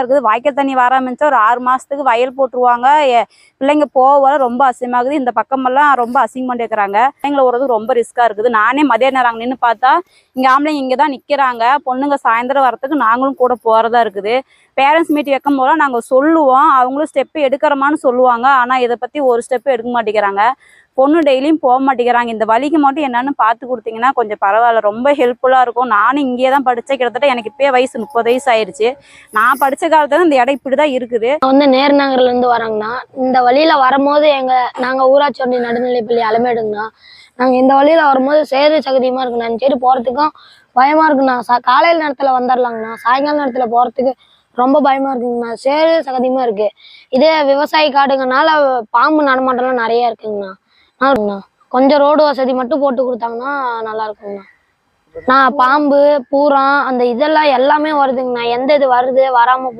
இருக்குது. வாய்க்கால் தண்ணி வர ஒரு ஆறு மாசத்துக்கு வயல் போட்டுருவாங்க. பிள்ளைங்க போக வர ரொம்ப அசிங்கமாகுது இந்த பக்கமெல்லாம் ரொம்ப அசிங்கம் பண்ணிருக்கிறாங்க பிள்ளைங்களை ஓடுறது ரொம்ப ரிஸ்கா இருக்குது. நானே மதிய நேரம் நின்று பார்த்தா இங்க ஆம்பளைங்க இங்க தான் நிக்கிறாங்க. பொண்ணுங்க சாயந்தரம் வரத்துக்கு நாங்களும் கூட போறதா இருக்குது. பேரண்ட்ஸ் மீட் வைக்கும் போல நாங்க சொல்லுவோம். அவங்களும் ஸ்டெப் எடுக்கிறோமான்னு சொல்லுவாங்க. ஆனா இதை பத்தி ஒரு ஸ்டெப் எடுக்க மாட்டேங்கிறாங்க. பொண்ணு டெய்லியும் போக மாட்டேங்கிறாங்க. இந்த வலிக்கு மட்டும் என்னன்னு பார்த்து கொடுத்தீங்கன்னா கொஞ்சம் பரவாயில்ல. ரொம்ப ஹெல்ப்ஃபுல்லாக இருக்கும். நானும் இங்கேயே தான் படித்தேன் கிட்டத்தட்ட எனக்கு இப்போயே வயசு முப்பது வயசு ஆயிடுச்சு நான் படித்த காலத்துல இந்த இடம் இப்படி தான் இருக்குது வந்து நேர்நகர்ல நகர்லேருந்து வராங்கண்ணா இந்த வழியில் வரும்போது எங்கள் நாங்கள் ஊராட்சி ஒன்றிய நடுநிலைப்பள்ளி அலமேடுங்கண்ணா. நாங்கள் இந்த வழியில் வரும்போது சேது சகதியமாக இருக்குண்ணா. சரி போகிறதுக்கும் பயமாக இருக்குண்ணா. சா காலையில் நேரத்தில் வந்துடலாங்கண்ணா சாயங்கால நேரத்தில் போகிறதுக்கு ரொம்ப பயமா இருக்குங்கண்ணா. சேது சகதியமா இருக்கு. இதே விவசாய காடுங்கனால பாம்பு நடமாட்டம்லாம் நிறைய இருக்குங்கண்ணா. நல்லா இருக்குண்ணா கொஞ்சம் ரோடு வசதி மட்டும் போட்டு கொடுத்தாங்கன்னா நல்லா இருக்குங்கண்ணா நான் பாம்பு பூரா அந்த இதெல்லாம் எல்லாமே வருதுங்கண்ணா. எந்த இது வருது வராம